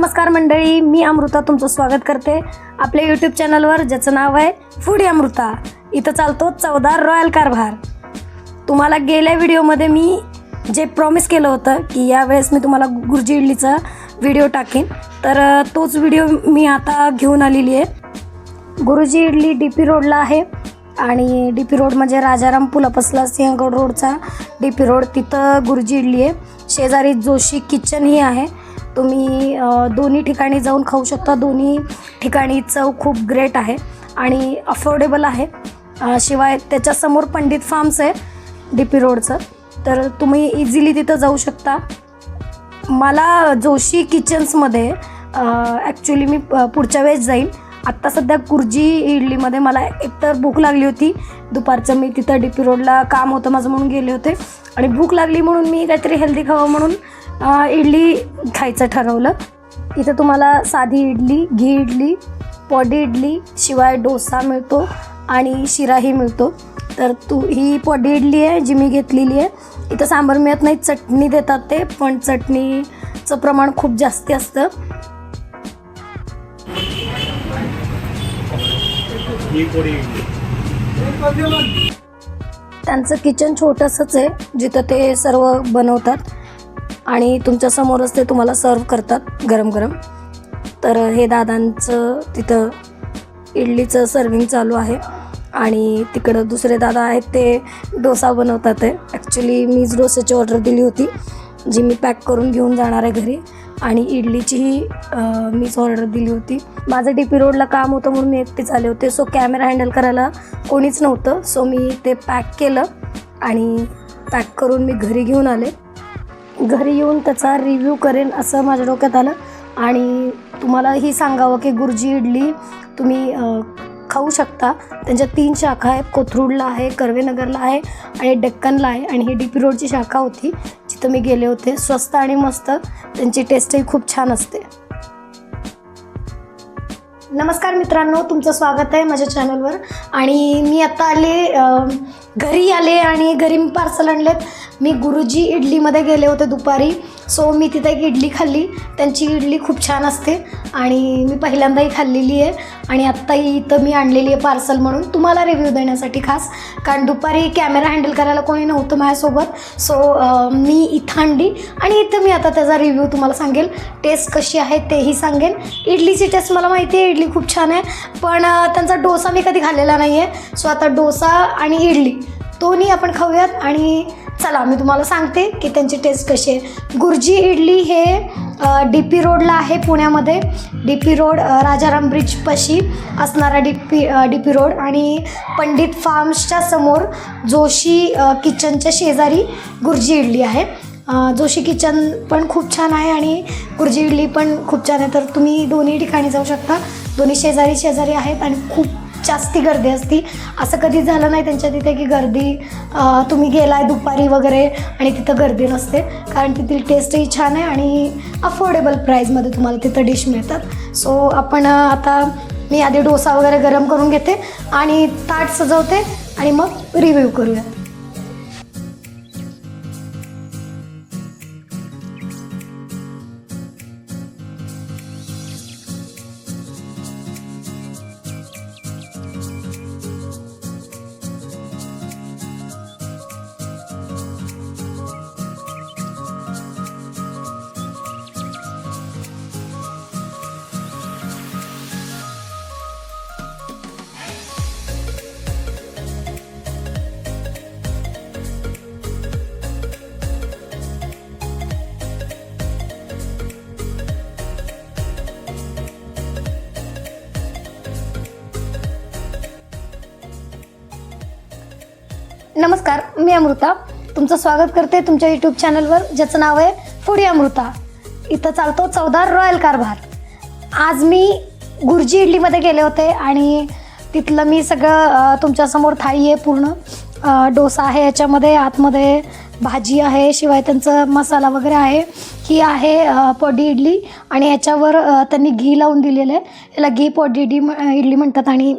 नमस्कार मंडळी मी अमृता तुमचं स्वागत करते आपल्या यूट्यूब चॅनलवर ज्याचं नाव आहे फूडी अमृता. इथं चालतो चौदा रॉयल कारभार. तुम्हाला गेल्या व्हिडिओमध्ये मी जे प्रॉमिस केलं होतं की यावेळेस मी तुम्हाला गुरुजी इडलीचा व्हिडिओ टाकेन तर तोच व्हिडिओ मी आता घेऊन आलेली आहे. गुरुजी इडली डी पी रोडला आहे आणि डी पी रोड म्हणजे राजाराम पुलापसला सिंहगड रोडचा डी पी रोड. तिथं गुरुजी इडली आहे. शेजारी जोशी किचन ही आहे. तुम्ही दोन्ही ठिकाणी जाऊन खाऊ शकता. दोन्ही ठिकाणी चव खूप ग्रेट आहे आणि अफोर्डेबल आहे. शिवाय त्याच्यासमोर पंडित फार्म्स आहे डी पी रोडचं तर तुम्ही इझिली तिथं जाऊ शकता. मला जोशी किचन्समध्ये ॲक्च्युली मी प- पुढच्या वेळेस जाईन. आत्ता सध्या कुर्जी इडलीमध्ये मला एकतर भूक लागली होती. दुपारचं मी तिथं डी पी रोडला काम होतं माझं म्हणून गेले होते. आणि भूक लागली म्हणून मी काहीतरी हेल्दी खावं म्हणून इडली खायचं ठरवलं. इथं तुम्हाला साधी इडली घी इडली पॉडी इडली शिवाय डोसा मिळतो आणि शिराही मिळतो. तर तू ही पॉडी इडली आहे जी मी घेतलेली आहे. इथं सांबार मिळत नाही चटणी देतात ते पण चटणीचं प्रमाण खूप जास्ती असतं. त्यांचं किचन छोटंसंच आहे जिथं ते सर्व बनवतात. आणि तुमच्यासमोरच ते तुम्हाला सर्व करतात गरम गरम. तर हे दादांचं तिथं इडलीचं सर्विंग चालू आहे. आणि तिकडं दुसरे दादा आहेत ते डोसा बनवतात आहे. ॲक्च्युली मीच डोसाची ऑर्डर दिली होती जी मी पॅक करून घेऊन जाणार आहे घरी. आणि इडलीचीही मीच ऑर्डर दिली होती. माझं डी पी रोडला काम होतं म्हणून मी एकटीच आले होते. सो कॅमेरा हँडल करायला कोणीच नव्हतं. सो मी ते पॅक केलं आणि पॅक करून मी घरी घेऊन आले. घरी येऊन त्याचा रिव्ह्यू करेन असं माझ्या डोक्यात आलं. आणि तुम्हालाही सांगावं की गुरुजी इडली तुम्ही खाऊ शकता. त्यांच्या तीन शाखा आहेत. कोथरूडला आहे कर्वेनगरला आहे आणि डेक्कनला आहे. आणि ही डी पी रोडची शाखा होती जिथं मी गेले होते. स्वस्त आणि मस्त. त्यांची टेस्टही खूप छान असते. नमस्कार मित्रांनो. तुमचं स्वागत आहे माझ्या चॅनलवर आणि मी आता आले घरी आले आणि घरी मी पार्सल आणलेत. मी गुरुजी इडलीमध्ये गेले होते दुपारी. सो मी तिथे एक इडली खाल्ली. त्यांची इडली खूप छान असते आणि मी पहिल्यांदाही खाल्लेली आहे. आणि आत्ताही इथं मी आणलेली आहे पार्सल म्हणून. तुम्हाला रिव्ह्यू देण्यासाठी खास. कारण दुपारी कॅमेरा हँडल करायला कोणी नव्हतं माझ्यासोबत. सो मी इथं आणली. आणि इथं मी आता त्याचा रिव्ह्यू तुम्हाला सांगेल. टेस्ट कशी आहे तेही सांगेन. इडलीची टेस्ट मला माहिती आहे इडली खूप छान आहे. पण त्यांचा डोसा मी कधी खाल्लेला नाही आहे सो आता डोसा आणि इडली. दोन्ही आपण खाऊयात आणि चला मी तुम्हाला सांगते की त्यांची टेस्ट कशी आहे. गुरुजी इडली हे डी पी रोडला आहे पुण्यामध्ये. डी पी रोड राजाराम ब्रिजपाशी असणारा D P D P road आणि पंडित फार्म्सच्या समोर जोशी किचनच्या शेजारी गुरजी इडली आहे. जोशी किचन पण खूप छान आहे आणि गुरजी इडली पण खूप छान आहे. तर तुम्ही दोन्ही ठिकाणी जाऊ शकता. दोन्ही शेजारी शेजारी आहेत आणि खूप जास्ती गर्दी असती. असं कधी झालं नाही त्यांच्या तिथे की गर्दी तुम्ही गेलाय दुपारी वगैरे आणि तिथं गर्दी नसते. कारण तिथली टेस्टही छान आहे आणि अफोर्डेबल प्राईजमध्ये तुम्हाला तिथं डिश मिळतात. सो आपण आता मी आधी डोसा वगैरे गरम करून घेते आणि ताट सजवते आणि मग रिव्ह्यू करूया. नमस्कार मी अमृता. तुमचं स्वागत करते तुमच्या यूट्यूब चॅनलवर ज्याचं नाव आहे फुडी अमृता. इथं चालतो चौदार रॉयल कारभार. आज मी गुरुजी इडलीमध्ये गेले होते आणि तिथलं मी सगळं तुमच्यासमोर थाळी आहे पूर्ण. डोसा आहे याच्यामध्ये आतमध्ये भाजी आहे शिवाय त्यांचं मसाला वगैरे आहे. ही आहे पोडी इडली आणि याच्यावर त्यांनी घी लावून दिलेलं आहे. याला घी पोडी इडली म- इडली म्हणतात आणि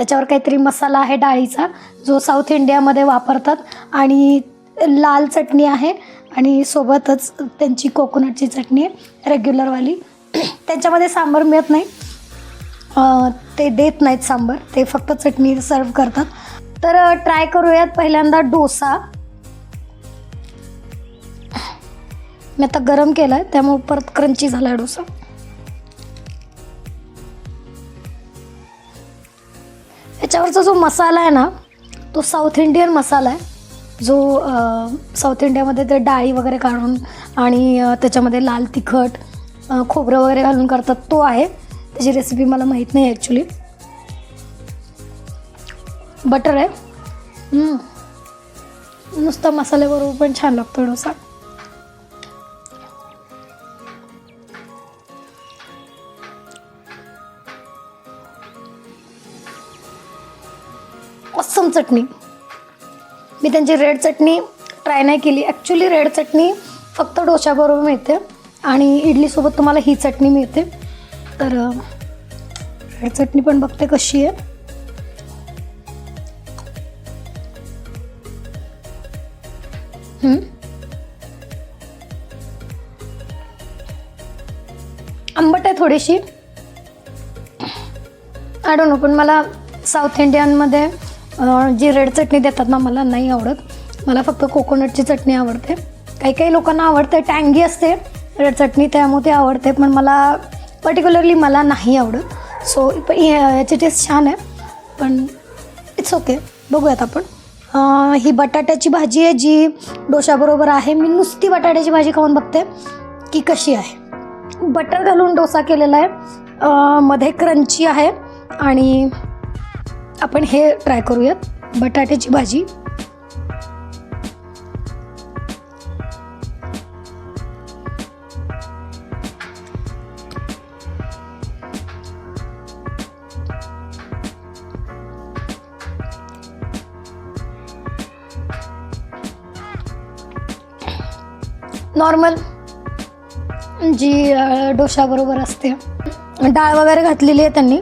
त्याच्यावर काहीतरी मसाला आहे डाळीचा जो साऊथ इंडियामध्ये वापरतात. आणि लाल चटणी आहे आणि सोबतच त्यांची कोकोनटची चटणी आहे रेग्युलरवाली. त्यांच्यामध्ये सांबार मिळत नाही. ते देत नाहीत सांबार ते फक्त चटणी सर्व करतात. तर ट्राय करूयात पहिल्यांदा डोसा. मी आता गरम केला आहे त्यामुळे परत क्रंची झाला आहे डोसा. याच्यावरचा जो मसाला आहे ना तो साऊथ इंडियन मसाला आहे. जो साऊथ इंडियामध्ये ते डाळी वगैरे काढून आणि त्याच्यामध्ये लाल तिखट खोबरं वगैरे घालून करतात तो आहे. त्याची रेसिपी मला माहीत नाही ॲक्च्युली बटर आहे. नुसता मसाल्याबरोबर पण छान लागतो डोसा चटणी. मी त्यांची रेड चटणी ट्राय नाही केली. ॲक्च्युली रेड चटणी फक्त डोशाबरोबर मिळते आणि इडलीसोबत तुम्हाला ही चटणी मिळते. तर रेड चटणी पण बघते कशी आहे. आंबट आहे थोडीशी. आय डोंट नो पण मला साऊथ इंडियनमध्ये जी रेड चटणी देतात ना मला नाही आवडत. मला फक्त कोकोनटची चटणी आवडते. काही काही लोकांना आवडते टँगी असते रेड चटणी त्यामुळे ते आवडते पण मला पर्टिक्युलरली मला नाही आवडत. सो पण या- याची टेस्ट छान आहे पण इट्स ओके बघूयात आपण. ही बटाट्याची भाजी आहे जी डोशाबरोबर आहे. मी नुसती बटाट्याची भाजी खाऊन बघते की कशी आहे. बटर घालून डोसा केलेला आहे. मध्ये क्रंची आहे आणि आपण हे ट्राय करूयात. बटाट्याची भाजी. नॉर्मल जी डोशाबरोबर असते. डाळ वगैरे घातलेली आहे त्यांनी.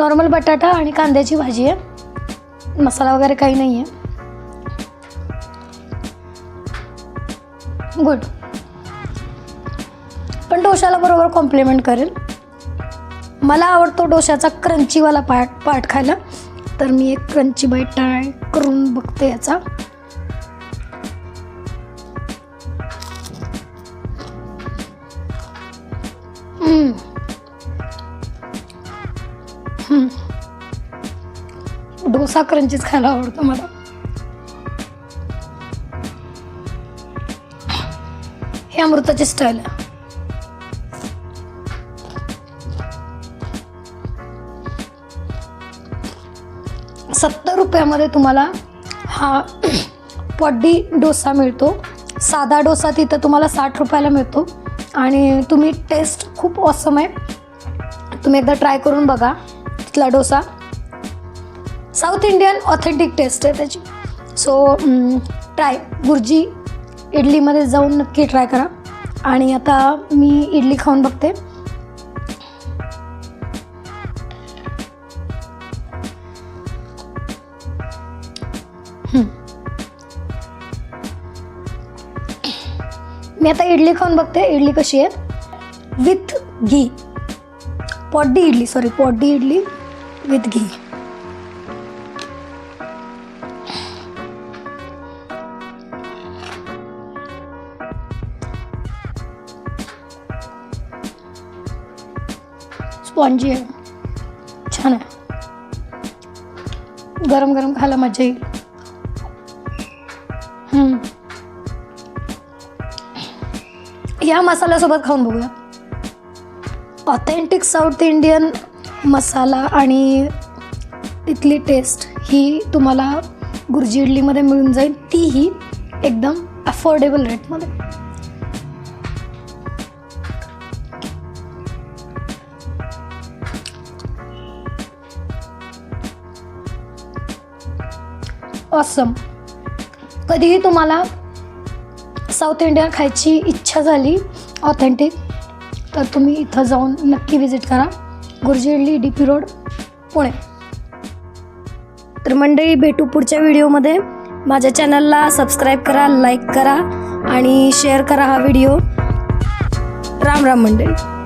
नॉर्मल बटाटा आणि कांद्याची भाजी आहे. मसाला वगैरे काही नाही आहे. गुड पण डोशाला बरोबर कॉम्प्लिमेंट करेल. मला आवडतो डोशाचा क्रंचीवाला पार्ट पार्ट खायला. तर मी एक क्रंची बाईट ट्राय करून बघते याचा. हम्म. डोसा क्रंचीच खायला आवडतो मला. हे अमृताची स्टाईल आहे. सत्तर रुपयामध्ये तुम्हाला हा पड्डी डोसा मिळतो. साधा डोसा तिथं तुम्हाला साठ रुपयाला मिळतो. आणि तुम्ही टेस्ट खूप ऑसम आहे. तुम्ही एकदा ट्राय करून बघा तिथला dosa. South Indian authentic taste आहे त्याची. सो ट्राय गुर्जी इडलीमध्ये जाऊन नक्की ट्राय करा. आणि आता मी इडली खाऊन बघते. मी आता इडली खाऊन बघते. इडली कशी आहे? With ghee podi idli sorry podi idli with ghee spongy आहे. छान आहे. गरम गरम खायला मजा येईल. या मसाल्यासोबत खाऊन बघूया. ऑथेंटिक साऊथ इंडियन मसाला आणि तिथली टेस्ट ही तुम्हाला गुरुजी इडलीमध्ये मिळून जाईल. तीही एकदम अफोर्डेबल रेटमध्ये ऑसम कधीही तुम्हाला साऊथ इंडियन खायची इच्छा झाली ऑथेंटिक तर तुम्ही इथं जाऊन नक्की विजिट करा. Guruji idli D P road Pune. तर मंडळी भेटू पुढच्या व्हिडिओमध्ये माझ्या चॅनलला सबस्क्राईब करा लाईक करा आणि शेअर करा हा व्हिडिओ राम राम मंडळी.